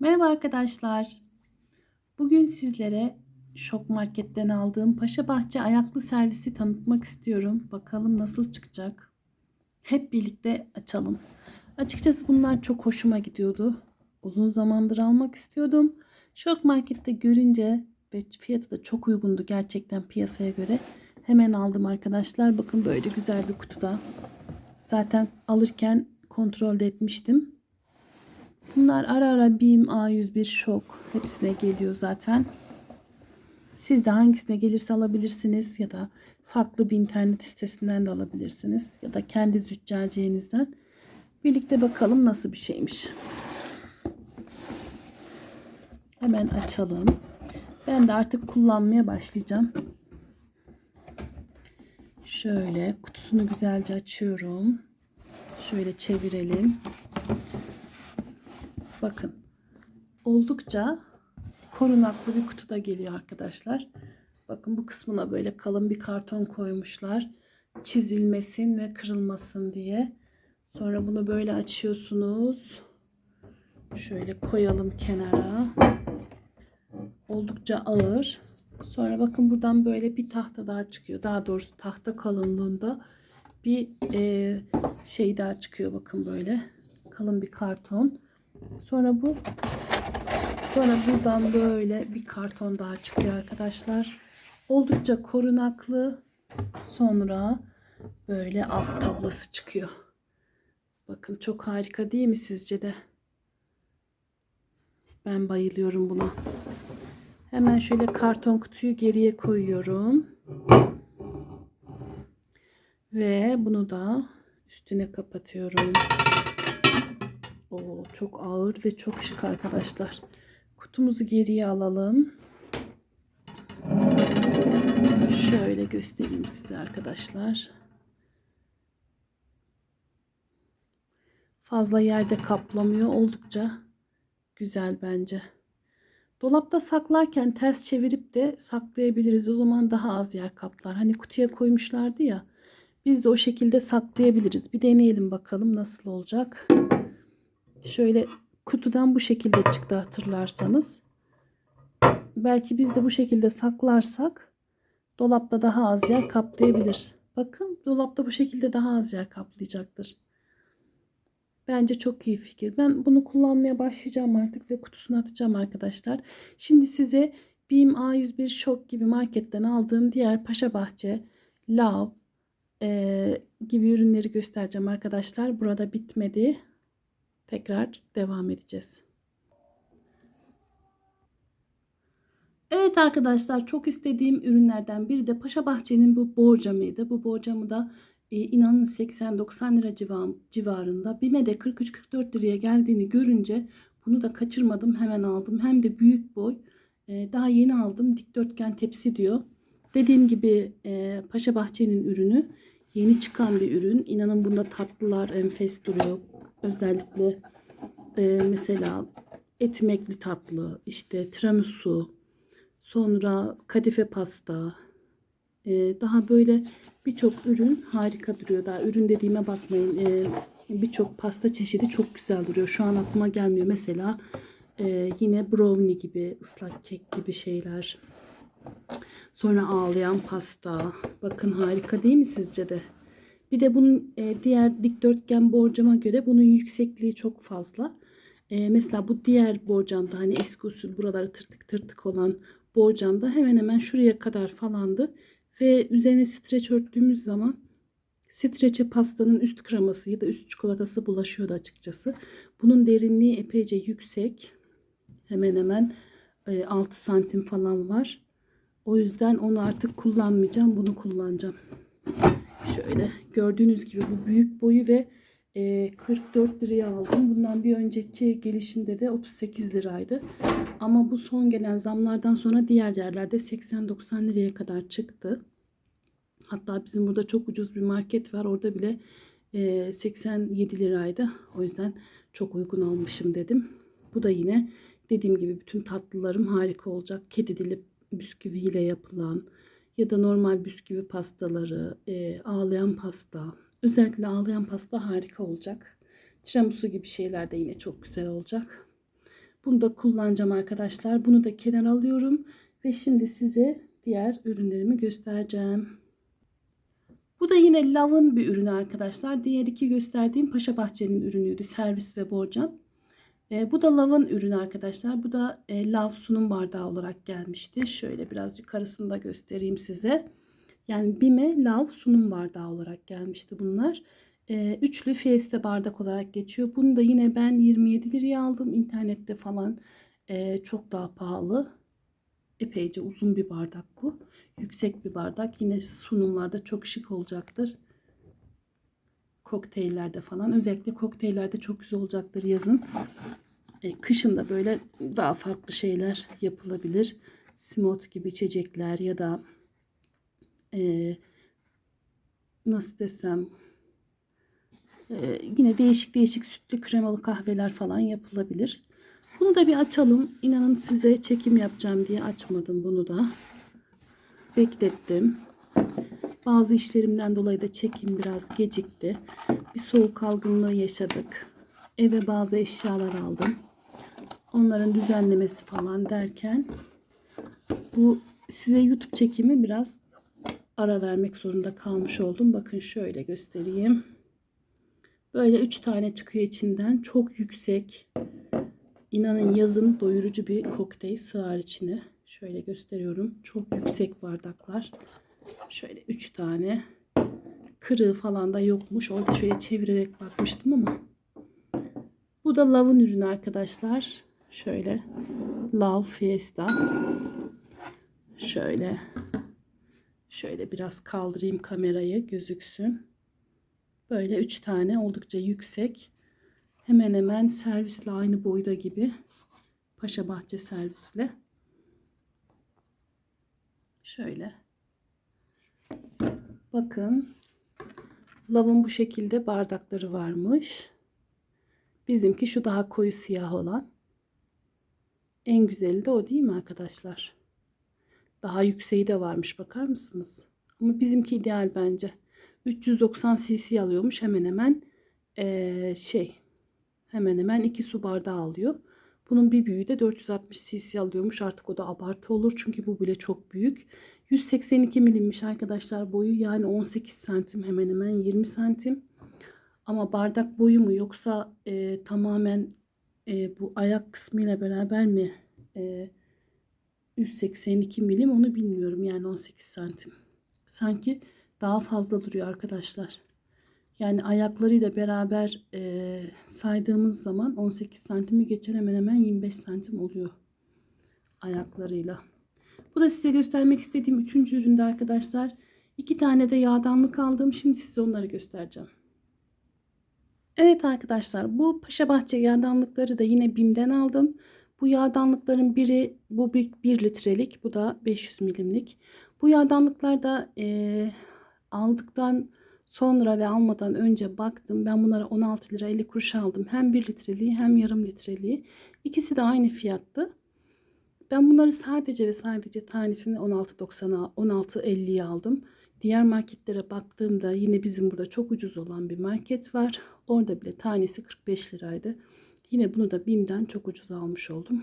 Merhaba arkadaşlar. Bugün sizlere Şok Market'ten aldığım Paşa Bahçe ayaklı servisi tanıtmak istiyorum. Bakalım nasıl çıkacak. Hep birlikte açalım. Açıkçası bunlar çok hoşuma gidiyordu. Uzun zamandır almak istiyordum. Şok Market'te görünce ve fiyatı da çok uygundu gerçekten piyasaya göre. Hemen aldım arkadaşlar. Bakın böyle güzel bir kutuda. Zaten alırken kontrol etmiştim. Bunlar ara ara BİM A101 şok hepsine geliyor zaten. Siz de hangisine gelirse alabilirsiniz ya da farklı bir internet sitesinden de alabilirsiniz ya da kendi züccaciyenizden. Birlikte bakalım nasıl bir şeymiş. Hemen açalım. Ben de artık kullanmaya başlayacağım. Şöyle kutusunu güzelce açıyorum. Şöyle çevirelim. Bakın. Oldukça korunaklı bir kutuda geliyor arkadaşlar. Bakın bu kısmına böyle kalın bir karton koymuşlar. Çizilmesin ve kırılmasın diye. Sonra bunu böyle açıyorsunuz. Şöyle koyalım kenara. Oldukça ağır. Sonra bakın buradan böyle bir tahta daha çıkıyor. Daha doğrusu tahta kalınlığında bir e, şey daha çıkıyor. Bakın böyle kalın bir karton. Sonra bu sonra buradan böyle bir karton daha çıkıyor arkadaşlar. Oldukça korunaklı. Sonra böyle alt tablası çıkıyor. Bakın çok harika değil mi sizce de? Ben bayılıyorum buna. Hemen şöyle karton kutuyu geriye koyuyorum. Ve bunu da üstüne kapatıyorum. Oo, çok ağır ve çok şık arkadaşlar. Kutumuzu geriye alalım. Şöyle göstereyim size arkadaşlar. Fazla yerde kaplamıyor. Oldukça güzel bence. Dolapta saklarken ters çevirip de saklayabiliriz. O zaman daha az yer kaplar. Hani kutuya koymuşlardı ya. Biz de o şekilde saklayabiliriz. Bir deneyelim bakalım nasıl olacak. Şöyle kutudan bu şekilde çıktı hatırlarsanız. Belki biz de bu şekilde saklarsak dolapta daha az yer kaplayabilir. Bakın dolapta bu şekilde daha az yer kaplayacaktır. Bence çok iyi fikir. Ben bunu kullanmaya başlayacağım artık ve kutusuna atacağım arkadaşlar. Şimdi size BİM A101 Şok gibi marketten aldığım diğer Paşa Bahçe, Lav e, gibi ürünleri göstereceğim arkadaşlar. Burada bitmedi. Tekrar devam edeceğiz. Evet arkadaşlar çok istediğim ürünlerden biri de Paşa Bahçe'nin bu borcamıydı. Bu borcamı da e, inanın 80-90 lira civar, civarında. BİM'e de 43-44 liraya geldiğini görünce bunu da kaçırmadım hemen aldım. Hem de büyük boy. E, daha yeni aldım dikdörtgen tepsi diyor. Dediğim gibi e, Paşa Bahçe'nin ürünü yeni çıkan bir ürün. İnanın bunda tatlılar enfes duruyor. Özellikle e, mesela etmekli tatlı, işte tiramisu, sonra kadife pasta, e, daha böyle birçok ürün harika duruyor. Daha ürün dediğime bakmayın. E, birçok pasta çeşidi çok güzel duruyor. Şu an aklıma gelmiyor. Mesela e, yine brownie gibi, ıslak kek gibi şeyler. Sonra ağlayan pasta. Bakın harika değil mi sizce de? Bir de bunun e, diğer dikdörtgen borcama göre bunun yüksekliği çok fazla. E, mesela bu diğer borcamda hani eski usul buraları tırtık tırtık olan borcamda hemen hemen şuraya kadar falandı. Ve üzerine streç örttüğümüz zaman streçe pastanın üst kreması ya da üst çikolatası bulaşıyordu açıkçası. Bunun derinliği epeyce yüksek. Hemen hemen e, 6 santim falan var. O yüzden onu artık kullanmayacağım. Bunu kullanacağım. Şöyle gördüğünüz gibi bu büyük boyu ve e, 44 liraya aldım. Bundan bir önceki gelişinde de 38 liraydı. Ama bu son gelen zamlardan sonra diğer yerlerde 80-90 liraya kadar çıktı. Hatta bizim burada çok ucuz bir market var. Orada bile e, 87 liraydı. O yüzden çok uygun almışım dedim. Bu da yine dediğim gibi bütün tatlılarım harika olacak. Kedi dili bisküviyle yapılan ya da normal bisküvi pastaları, e, ağlayan pasta. Özellikle ağlayan pasta harika olacak. Tiramisu gibi şeyler de yine çok güzel olacak. Bunu da kullanacağım arkadaşlar. Bunu da kenara alıyorum. Ve şimdi size diğer ürünlerimi göstereceğim. Bu da yine Love'ın bir ürünü arkadaşlar. Diğer iki gösterdiğim Paşa Bahçe'nin ürünüydü. Servis ve borcam. E, bu da Love'ın ürünü arkadaşlar. Bu da e, Love sunum bardağı olarak gelmişti. Şöyle biraz yukarısını da göstereyim size. Yani Bime Love sunum bardağı olarak gelmişti bunlar. E, üçlü Fiesta bardak olarak geçiyor. Bunu da yine ben 27 liraya aldım. İnternette falan e, çok daha pahalı. Epeyce uzun bir bardak bu. Yüksek bir bardak. Yine sunumlarda çok şık olacaktır. Kokteyllerde falan. Özellikle kokteyllerde çok güzel olacaktır yazın. E, kışın da böyle daha farklı şeyler yapılabilir. Smooth gibi içecekler ya da e, nasıl desem e, yine değişik değişik sütlü kremalı kahveler falan yapılabilir. Bunu da bir açalım. İnanın size çekim yapacağım diye açmadım bunu da. Beklettim. Bazı işlerimden dolayı da çekim biraz gecikti. Bir soğuk algınlığı yaşadık. Eve bazı eşyalar aldım. Onların düzenlemesi falan derken bu size YouTube çekimi biraz ara vermek zorunda kalmış oldum. Bakın şöyle göstereyim. Böyle 3 tane çıkıyor içinden. Çok yüksek. İnanın yazın doyurucu bir kokteyl sığar içine. Şöyle gösteriyorum. Çok yüksek bardaklar. Şöyle 3 tane. Kırığı falan da yokmuş. Orada şöyle çevirerek bakmıştım ama. Bu da Love'ın ürünü arkadaşlar. Şöyle Love Fiesta. Şöyle şöyle biraz kaldırayım kamerayı gözüksün. Böyle 3 tane oldukça yüksek. Hemen hemen servisle aynı boyda gibi. Paşa Bahçe servisle. Şöyle. Bakın. Lavın bu şekilde bardakları varmış. Bizimki şu daha koyu siyah olan. En güzeli de o değil mi arkadaşlar? Daha yükseği de varmış bakar mısınız? Ama bizimki ideal bence. 390 cc alıyormuş hemen hemen ee, şey hemen hemen 2 su bardağı alıyor. Bunun bir büyüğü de 460 cc alıyormuş. Artık o da abartı olur. Çünkü bu bile çok büyük. 182 milimmiş arkadaşlar boyu. Yani 18 santim hemen hemen 20 santim. Ama bardak boyu mu yoksa e, tamamen e, bu ayak kısmıyla beraber mi e, 182 milim onu bilmiyorum. Yani 18 santim. Sanki daha fazla duruyor arkadaşlar. Yani ayaklarıyla beraber e, saydığımız zaman 18 santimi geçer hemen hemen 25 santim oluyor ayaklarıyla. Bu da size göstermek istediğim üçüncü üründe arkadaşlar. İki tane de yağdanlık aldım. Şimdi size onları göstereceğim. Evet arkadaşlar bu Paşabahçe yağdanlıkları da yine BİM'den aldım. Bu yağdanlıkların biri bu 1 litrelik bu da 500 milimlik. Bu yağdanlıklar da e, aldıktan sonra ve almadan önce baktım. Ben bunlara 16 lira 50 kuruş aldım. Hem 1 litreliği hem yarım litreliği. İkisi de aynı fiyattı. Ben bunları sadece ve sadece tanesini 16.90'a 16.50'ye aldım. Diğer marketlere baktığımda yine bizim burada çok ucuz olan bir market var. Orada bile tanesi 45 liraydı. Yine bunu da BİM'den çok ucuz almış oldum.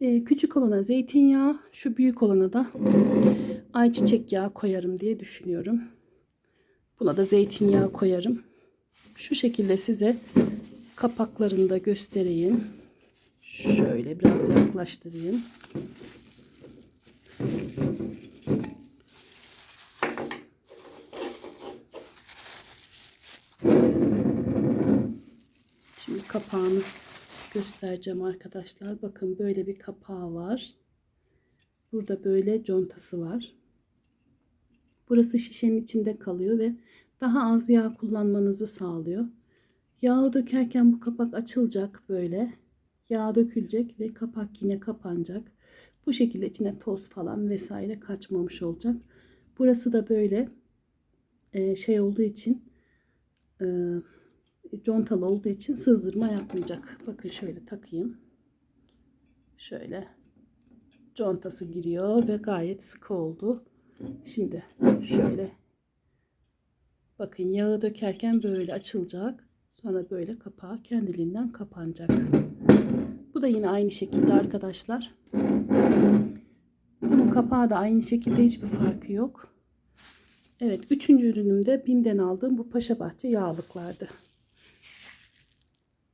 Ee, küçük olana zeytinyağı, şu büyük olana da ayçiçek yağı koyarım diye düşünüyorum. Buna da zeytinyağı koyarım. Şu şekilde size kapaklarını da göstereyim. Şöyle biraz yaklaştırayım. Şimdi kapağını göstereceğim arkadaşlar. Bakın böyle bir kapağı var. Burada böyle contası var. Burası şişenin içinde kalıyor ve daha az yağ kullanmanızı sağlıyor. Yağı dökerken bu kapak açılacak böyle. Yağ dökülecek ve kapak yine kapanacak. Bu şekilde içine toz falan vesaire kaçmamış olacak. Burası da böyle e, şey olduğu için e, contalı olduğu için sızdırma yapmayacak. Bakın şöyle takayım. Şöyle contası giriyor ve gayet sıkı oldu. Şimdi şöyle bakın yağı dökerken böyle açılacak. Sonra böyle kapağı kendiliğinden kapanacak. Bu da yine aynı şekilde arkadaşlar. Bunun kapağı da aynı şekilde hiçbir farkı yok. Evet üçüncü ürünüm de BİM'den aldığım bu Paşa Bahçe yağlıklardı.